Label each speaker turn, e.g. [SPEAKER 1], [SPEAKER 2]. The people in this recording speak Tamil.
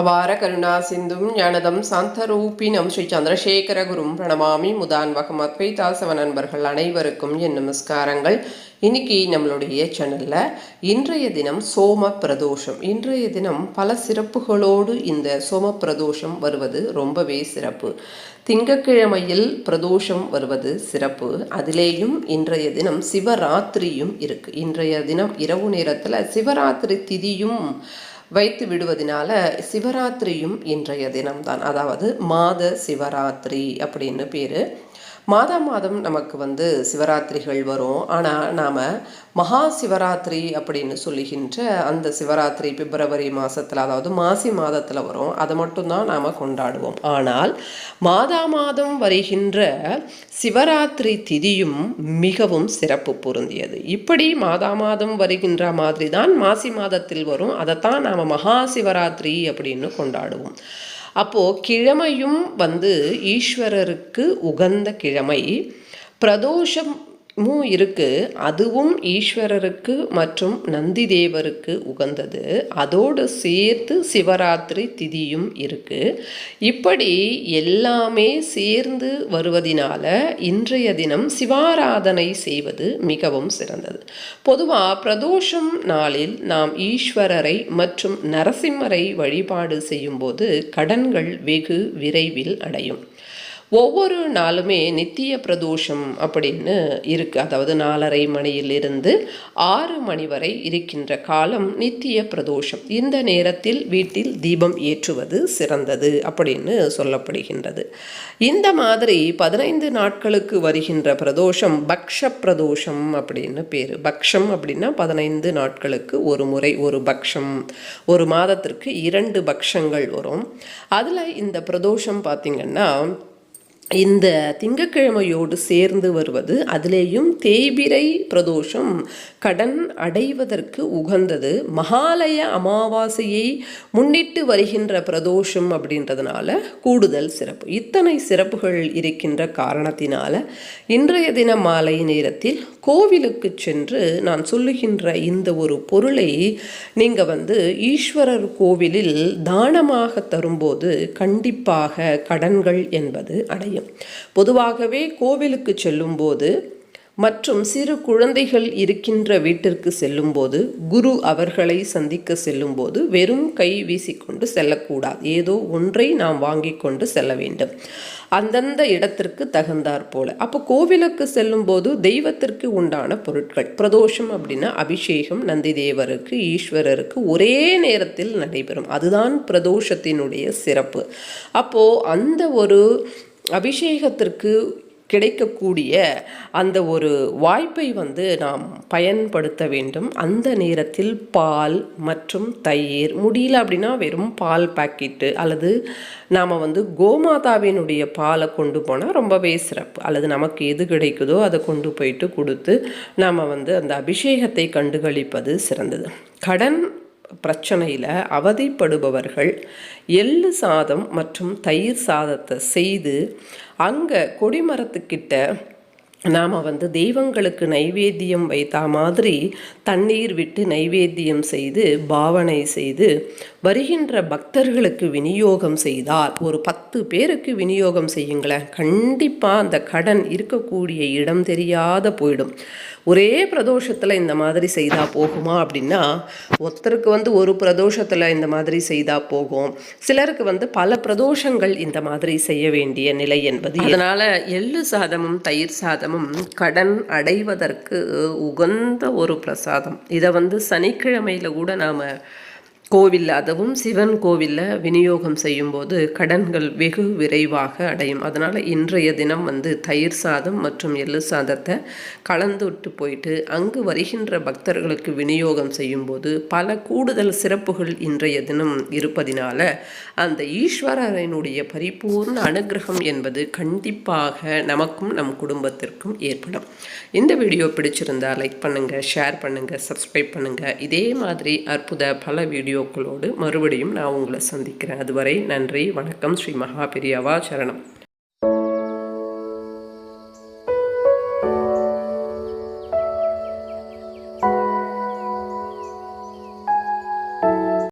[SPEAKER 1] அபார கருணா சிந்தும் ஞானதம் சாந்தரூபினம் ஸ்ரீ சந்திரசேகர குரும் பிரணமாமி முதான்வகம் அத்வைதாசவ நண்பர்கள் அனைவருக்கும் என் நமஸ்காரங்கள். இன்னைக்கு நம்மளுடைய சேனலில் இன்றைய தினம் சோம பிரதோஷம். இன்றைய தினம் பல சிறப்புகளோடு இந்த சோம பிரதோஷம் வருவது ரொம்பவே சிறப்பு. திங்கக்கிழமையில் பிரதோஷம் வருவது சிறப்பு. அதிலேயும் இன்றைய தினம் சிவராத்திரியும் இருக்கு. இன்றைய தினம் இரவு நேரத்தில் சிவராத்திரி திதியும் வைத்து விடுவதனால சிவராத்திரியும் இன்றைய தினம்தான். அதாவது மாத சிவராத்திரி அப்படின்னு பேர். மாதா மாதம் நமக்கு வந்து சிவராத்திரிகள் வரும். ஆனால் நாம் மகா சிவராத்திரி அப்படின்னு சொல்லுகின்ற அந்த சிவராத்திரி பிப்ரவரி மாதத்தில் அதாவது மாசி மாதத்தில் வரும். அதை மட்டும்தான் நாம் கொண்டாடுவோம். ஆனால் மாதா மாதம் வருகின்ற சிவராத்திரி திதியும் மிகவும் சிறப்பு பொருந்தியது. இப்படி மாதா மாதம் வருகின்ற மாதிரி தான் மாசி மாதத்தில் வரும். அதைத்தான் நாம் மகா சிவராத்திரி அப்படின்னு கொண்டாடுவோம். அப்போது கிழமையும் வந்து ஈஸ்வரருக்கு உகந்த கிழமை. பிரதோஷம் மும் இருக்குது அதுவும் ஈஸ்வரருக்கு மற்றும் நந்தி தேவருக்கு உகந்தது. அதோடு சேர்த்து சிவராத்திரி திதியும் இருக்குது இப்படி எல்லாமே சேர்ந்து வருவதினால இன்றைய தினம் சிவாராதனை செய்வது மிகவும் சிறந்தது. பொதுவாக பிரதோஷம் நாளில் நாம் ஈஸ்வரரை மற்றும் நரசிம்மரை வழிபாடு செய்யும்போது கடன்கள் வெகு விரைவில் அடையும். ஒவ்வொரு நாளுமே நித்திய பிரதோஷம் அப்படின்னு இருக்குது அதாவது நாலரை மணியிலிருந்து ஆறு மணி வரை இருக்கின்ற காலம் நித்திய பிரதோஷம். இந்த நேரத்தில் வீட்டில் தீபம் ஏற்றுவது சிறந்தது அப்படின்னு சொல்லப்படுகின்றது. இந்த மாதிரி பதினைந்து நாட்களுக்கு வருகின்ற பிரதோஷம் பக்ஷ பிரதோஷம் அப்படின்னு பேர். பக்ஷம் அப்படின்னா பதினைந்து நாட்களுக்கு ஒரு முறை ஒரு பக்ஷம். ஒரு மாதத்திற்கு இரண்டு பக்ஷங்கள் வரும். அதில் இந்த பிரதோஷம் பார்த்திங்கன்னா இந்த திங்கக்கிழமையோடு சேர்ந்து வருவது அதிலேயும் தேய்பிரை பிரதோஷம் கடன் அடைவதற்கு உகந்தது. மகாலய அமாவாசையை முன்னிட்டு வருகின்ற பிரதோஷம் அப்படின்றதுனால கூடுதல் சிறப்பு. இத்தனை சிறப்புகள் இருக்கின்ற காரணத்தினால இன்றைய தின மாலை நேரத்தில் கோவிலுக்கு சென்று நான் சொல்லுகின்ற இந்த ஒரு பொருளை நீங்கள் வந்து ஈஸ்வரர் கோவிலில் தானமாக தரும்போது கண்டிப்பாக கடன்கள் என்பது அடையும் முடியும். பொதுவாகவே கோவிலுக்கு செல்லும்போது மற்றும் சிறு குழந்தைகள் இருக்கின்ற வீட்டிற்கு செல்லும்போது குரு அவர்களை சந்திக்க செல்லும்போது வெறும் கை வீசிக்கொண்டு செல்லக்கூடாது. ஏதோ ஒன்றை நாம் வாங்கி கொண்டு செல்ல வேண்டும். அந்தந்த இடத்திற்கு தகுந்தாற் போல. அப்போ கோவிலுக்கு செல்லும்போது தெய்வத்திற்கு உண்டான பொருட்கள் பிரதோஷம் அப்படின்னா அபிஷேகம் நந்தி தேவருக்கு ஈஸ்வரருக்கு ஒரே நேரத்தில் நடைபெறும். அதுதான் பிரதோஷத்தினுடைய சிறப்பு. அப்போது அந்த ஒரு அபிஷேகத்திற்கு கிடைக்கக்கூடிய அந்த ஒரு வாய்ப்பை வந்து நாம் பயன்படுத்த வேண்டும். அந்த நேரத்தில் பால் மற்றும் தயிர் முடியல அப்படின்னா வெறும் பால் பாக்கெட்டு அல்லது நாம் வந்து கோமாதாவினுடைய பாலை கொண்டு போனால் ரொம்பவே சிறப்பு. அல்லது நமக்கு எது கிடைக்குதோ அதை கொண்டு போயிட்டு கொடுத்து நாம் வந்து அந்த அபிஷேகத்தை கண்டுகளிப்பது சிறந்தது. கடன் பிரச்சனையில் அவதிப்படுபவர்கள் எள்ளு சாதம் மற்றும் தயிர் சாதத்தை செய்து அங்கே கொடிமரத்துக்கிட்ட நாம் வந்து தெய்வங்களுக்கு நைவேத்தியம் வைத்தா மாதிரி தண்ணீர் விட்டு நைவேத்தியம் செய்து பாவனை செய்து வருகின்ற பக்தர்களுக்கு விநியோகம் செய்தால் ஒரு பத்து பேருக்கு விநியோகம் செய்யுங்களேன். கண்டிப்பாக அந்த கடன் இருக்கக்கூடிய இடம் தெரியாத போயிடும். ஒரே பிரதோஷத்தில் இந்த மாதிரி செய்தால் போகுமா அப்படின்னா ஒருத்தருக்கு வந்து ஒரு பிரதோஷத்தில் இந்த மாதிரி செய்தால் போகும். சிலருக்கு வந்து பல பிரதோஷங்கள் இந்த மாதிரி செய்ய வேண்டிய நிலை என்பது. அதனால் எள்ளு சாதமும் தயிர் சாதம் பிரசாதமும் கடன் அடைவதற்கு உகந்த ஒரு பிரசாதம். இதை வந்து சனிக்கிழமையில் கூட நாம் கோவிலில் அதுவும் சிவன் கோவிலில் விநியோகம் செய்யும்போது கடன்கள் வெகு விரைவாக அடையும். அதனால் இன்றைய தினம் வந்து தயிர் சாதம் மற்றும் எள்ளு சாதத்தை கலந்து விட்டு போயிட்டு அங்கு வருகின்ற பக்தர்களுக்கு விநியோகம் செய்யும்போது பல கூடுதல் சிறப்புகள் இன்றைய தினம் இருப்பதினால அந்த ஈஸ்வரனுடைய பரிபூர்ண அனுகிரகம் என்பது கண்டிப்பாக நமக்கும் நம் குடும்பத்திற்கும் ஏற்படும். இந்த வீடியோ பிடிச்சிருந்தால் லைக் பண்ணுங்கள் ஷேர் பண்ணுங்கள் சப்ஸ்கிரைப் பண்ணுங்கள் இதே மாதிரி அற்புத பல வீடியோ வீடியோக்களோடு மறுபடியும் நான் உங்களை சந்திக்கிறேன். அதுவரை நன்றி வணக்கம். ஸ்ரீ மகாபிரியாவா சரணம்.